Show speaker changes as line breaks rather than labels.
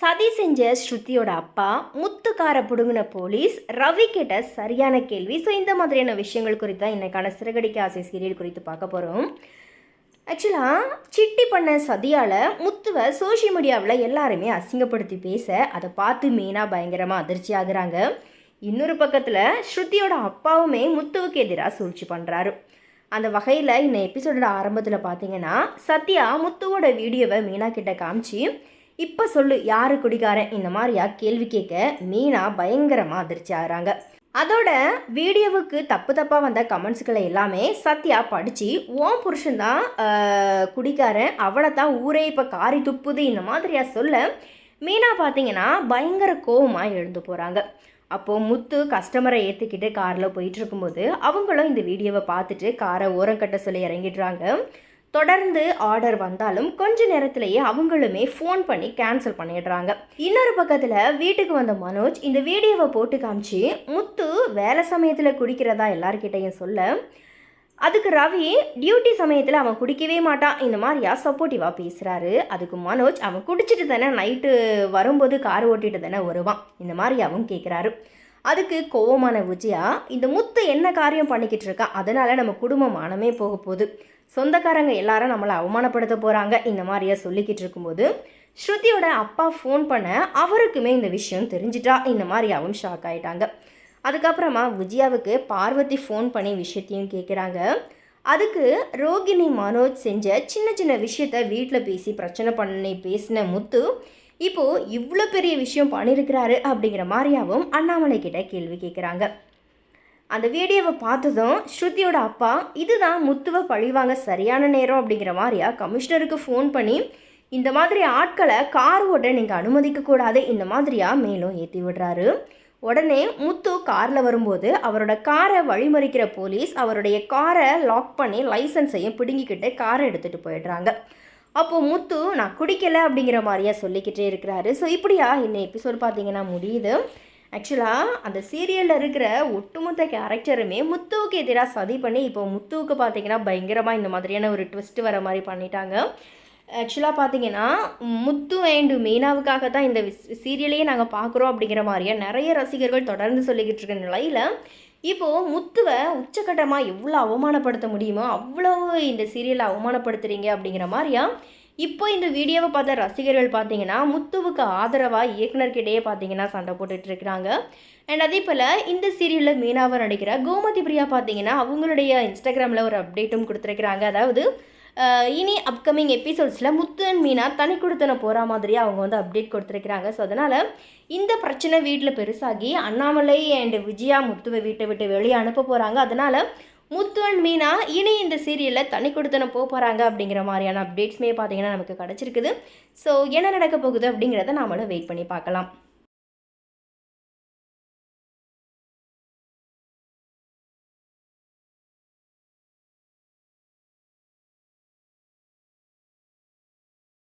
சதி செஞ்ச ஸ்ருதியோட அப்பா முத்துக்கார புடுங்கின போலீஸ் ரவி கேட்ட சரியான கேள்வி. ஸோ இந்த மாதிரியான விஷயங்கள் குறித்து தான் இன்றைக்கான சிறகடிக்க ஆசை சீரியல் குறித்து பார்க்க போகிறோம் ஆக்சுவலாக சிட்டி பண்ண சதியால் முத்துவை சோஷியல் மீடியாவில் எல்லாருமே அசிங்கப்படுத்தி பேச அதை பார்த்து மெயினாக பயங்கரமாக அதிர்ச்சி ஆகுறாங்க. இன்னொரு பக்கத்தில் ஸ்ருதியோட அப்பாவுமே முத்துவுக்கு எதிராக சூழ்ச்சி பண்ணுறாரு அந்த வகையில் இந்த எபிசோடோட ஆரம்பத்தில் பார்த்தீங்கன்னா சத்யா முத்துவோட வீடியோவை மீனா கிட்ட காமிச்சு இப்போ சொல்லு யாரு குடிகாரன்? இந்த மாதிரியா கேள்வி கேட்க மீனா பயங்கரமாக அதிர்ச்சி ஆகிறாங்க. அதோட வீடியோவுக்கு தப்பு தப்பாக வந்த கமெண்ட்ஸ்களை எல்லாமே சத்யா படித்து ஓம் புருஷன்தான் குடிக்காரன் அவளை அவனை தான் ஊரே இப்போ காரி துப்புது. இந்த மாதிரியா சொல்ல மீனா பார்த்தீங்கன்னா பயங்கர கோவமாக எழுந்து போகிறாங்க அப்போது முத்து கஸ்டமரை ஏற்றிக்கிட்டு காரில் போயிட்டு இருக்கும்போது அவங்களும் இந்த வீடியோவை பார்த்துட்டு காரை ஓரம் கட்ட சொல்லி இறங்கிடுறாங்க. தொடர்ந்து ஆர்டர் வந்தாலும் கொஞ்ச நேரத்திலேயே அவங்களுமே ஃபோன் பண்ணி கேன்சல் பண்ணிடுறாங்க. இன்னொரு பக்கத்தில் வீட்டுக்கு வந்த மனோஜ் இந்த வீடியோவை போட்டு காமிச்சு முத்து வேலை சமயத்தில் குடிக்கிறதா எல்லார்கிட்டையும் சொல்ல. அதுக்கு ரவி டியூட்டி சமயத்தில் அவன் குடிக்கவே மாட்டான். இந்த மாதிரியா சப்போர்ட்டிவாக பேசுகிறாரு அதுக்கு மனோஜ் அவன் குடிச்சிட்டு தானே நைட்டு வரும்போது கார் ஓட்டிட்டு தானே வருவான். இந்த மாதிரி அவன் கேட்குறாரு அதுக்கு கோவமான விஜயா இந்த முத்து என்ன காரியம் பண்ணிக்கிட்டு இருக்கா? அதனால நம்ம குடும்பம் மானமே போக போகுது. சொந்தக்காரங்க எல்லாரும் நம்மளை அவமானப்படுத்த போகிறாங்க இந்த மாதிரியா சொல்லிக்கிட்டு இருக்கும்போது ஸ்ருதியோட அப்பா ஃபோன் பண்ண அவருக்குமே இந்த விஷயம் தெரிஞ்சிட்டா? இந்த மாதிரி ஷாக் ஆகிட்டாங்க அதுக்கப்புறமா விஜயாவுக்கு பார்வதி ஃபோன் பண்ணி விஷயத்தையும் கேட்குறாங்க அதுக்கு ரோகிணி மனோஜ் செஞ்ச சின்ன சின்ன விஷயத்த வீட்டில் பேசி பிரச்சனை பண்ணி பேசின முத்து இப்போது இவ்வளோ பெரிய விஷயம் பண்ணியிருக்கிறாரு அப்படிங்கிற மாதிரியாவும் அண்ணாமலை கிட்ட கேள்வி கேட்குறாங்க அந்த வீடியோவை பார்த்ததும் ஸ்ருதியோட அப்பா இதுதான் முத்துவை பழிவாங்க சரியான நேரம் அப்படிங்கிற மாதிரியா கமிஷனருக்கு ஃபோன் பண்ணி இந்த மாதிரி ஆட்களை கார் ஓட்ட நீங்கள் அனுமதிக்கக்கூடாது இந்த மாதிரியா மேலும் ஏற்றி விடுறாரு. உடனே முத்து காரில் வரும்போது அவரோட காரை வழிமறிக்கிற போலீஸ் அவருடைய காரை லாக் பண்ணி லைசன்ஸையும் பிடுங்கிக்கிட்டு காரை எடுத்துகிட்டு போயிடுறாங்க. அப்போது முத்து நான் குடிக்கலை அப்படிங்கிற மாதிரியா சொல்லிக்கிட்டே இருக்கிறாரு. ஸோ இப்படியா? இன்னும் எபிசோட் பார்த்தீங்கன்னா முடியுது. ஆக்சுவலாக அந்த சீரியலில் இருக்கிற ஒட்டுமொத்த கேரக்டருமே முத்துவுக்கு எதிராக சதி பண்ணி இப்போ முத்துவுக்கு பார்த்தீங்கன்னா பயங்கரமாக இந்த மாதிரியான ஒரு ட்விஸ்ட் வர மாதிரி பண்ணிட்டாங்க. ஆக்சுவலாக பார்த்தீங்கன்னா முத்து அண்ட் மீனாவுக்காக தான் இந்த சீரியலையே நாங்கள் பார்க்குறோம் அப்படிங்கிற மாதிரியே நிறைய ரசிகர்கள் தொடர்ந்து சொல்லிக்கிட்டு இருக்க நிலையில் இப்போது முத்துவை உச்சக்கட்டமாக எவ்வளோ அவமானப்படுத்த முடியுமோ அவ்வளோ இந்த சீரியலை அவமானப்படுத்துகிறீங்க அப்படிங்கிற மாதிரியா? இப்போ இந்த வீடியோவை பார்த்த ரசிகர்கள் பார்த்தீங்கன்னா முத்துவுக்கு ஆதரவாக இயக்குனர்கிட்டயே பார்த்தீங்கன்னா சண்டை போட்டுட்டு இருக்கிறாங்க. அண்ட் அதே போல் இந்த சீரியலில் மீனாவை நடிக்கிற கோமதி பிரியா பார்த்தீங்கன்னா அவங்களுடைய இன்ஸ்டாகிராமில் ஒரு அப்டேட்டும் கொடுத்துருக்குறாங்க. அதாவது இனி அப்கமிங் எபிசோட்ஸில் முத்துன் மீனா தனி கொடுத்தன போகிற மாதிரி அவங்க வந்து அப்டேட் கொடுத்துருக்குறாங்க. ஸோ அதனால் இந்த பிரச்சனை வீட்டில் பெருசாகி அண்ணாமலை அண்ட் விஜயா முத்துவை வீட்டை விட்டு வெளியே அனுப்ப போகிறாங்க அதனால் முத்து அண்ட் மீனா இனி இந்த சீரியலில் தனி கொடுத்தன போக போகிறாங்க அப்படிங்கிற மாதிரியான அப்டேட்ஸுமே பார்த்தீங்கன்னா நமக்கு கிடச்சிருக்குது. ஸோ என்ன நடக்க போகுது அப்படிங்கிறத நாமளும் வெயிட் பண்ணி பார்க்கலாம்.